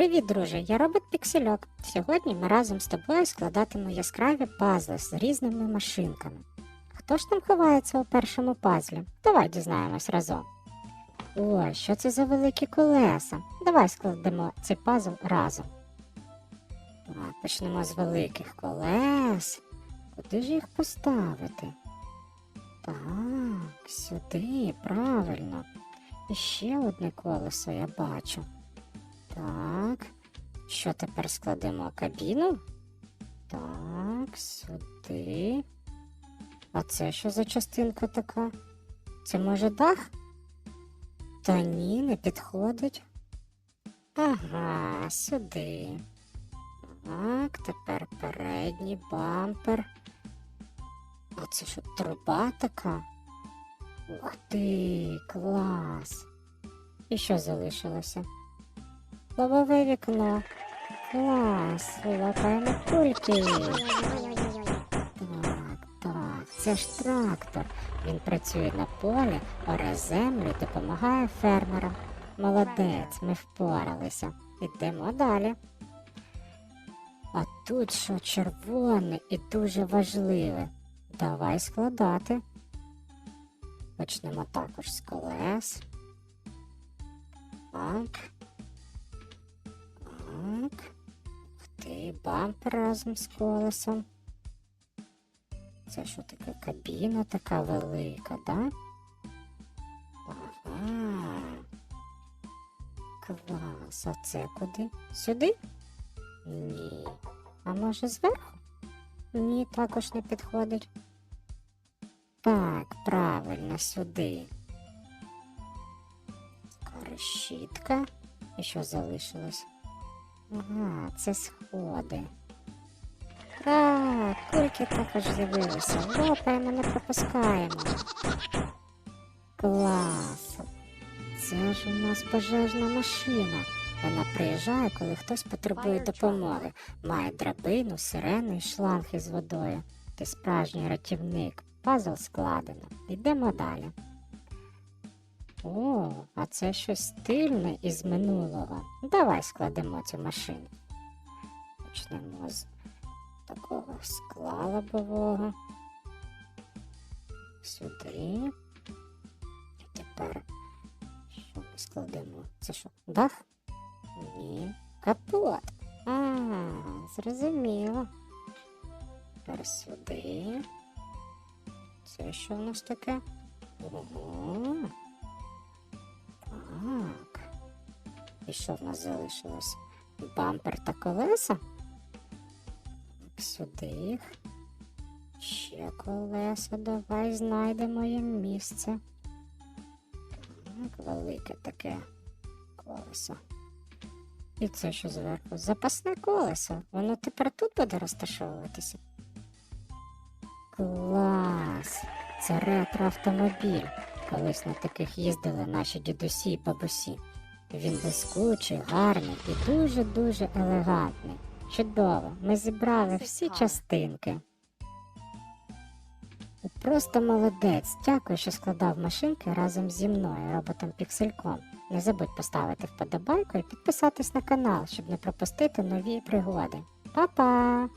Привіт, друже! Я робот Піксельок. Сьогодні ми разом з тобою складатимемо яскраві пазли з різними машинками. Хто ж там ховається у першому пазлі? Давай дізнаємось разом. Ой, що це за великі колеса? Давай складемо цей пазл разом. Так, почнемо з великих колес. Куди ж їх поставити? Так, сюди, правильно. І ще одне колесо я бачу. Так. Що тепер складемо кабіну? Так, сюди. А це що за частинка така? Це може дах? Та ні, не підходить. Ага, сюди. Так, тепер передній бампер. А це що, труба така? Ух ти, клас. І що залишилося? Лобове вікно. Клас, лапаємо кульки. Так, так, це ж трактор. Він працює на полі, оре землю допомагає фермерам. Молодець, ми впоралися. Ідемо далі. А тут що червоне і дуже важливе. Давай складати. Почнемо також з колес. Так. Бампер разом з колесом. Це що таке кабіна така велика, да? Ага. Клас, а це куди? Сюди? Ні. А може зверху? Ні, також не підходить. Так, правильно, сюди. Решітка. І що залишилось? Ага, це сходи. Так, кульки також з'явилися. Лопаємо, не пропускаємо. Клас. Це ж у нас пожежна машина. Вона приїжджає, коли хтось потребує допомоги. Має драбину, сирену і шланг із водою. Ти справжній рятівник. Пазл складено. Йдемо далі. О, а це щось стильне із минулого. Давай складемо цю машину. Почнемо з такого скла лобового. Сюди. І тепер що ми складемо? Це що? Дах? Ні. Капот. А, зрозуміло. Тепер сюди. Це що у нас таке? Ого. Так. І що в нас залишилось? Бампер та колеса? Сюди їх. Ще колеса, давай знайдемо їм місце. Так, велике таке колесо. І це що зверху? Запасне колесо. Воно тепер тут буде розташовуватися. Клас! Це ретро-автомобіль. Колись на таких їздили наші дідусі і бабусі. Він блискучий, гарний і дуже-дуже елегантний. Чудово, ми зібрали всі частинки. Просто молодець. Дякую, що складав машинки разом зі мною, роботом Піксельком. Не забудь поставити вподобайку і підписатись на канал, щоб не пропустити нові пригоди. Па-па!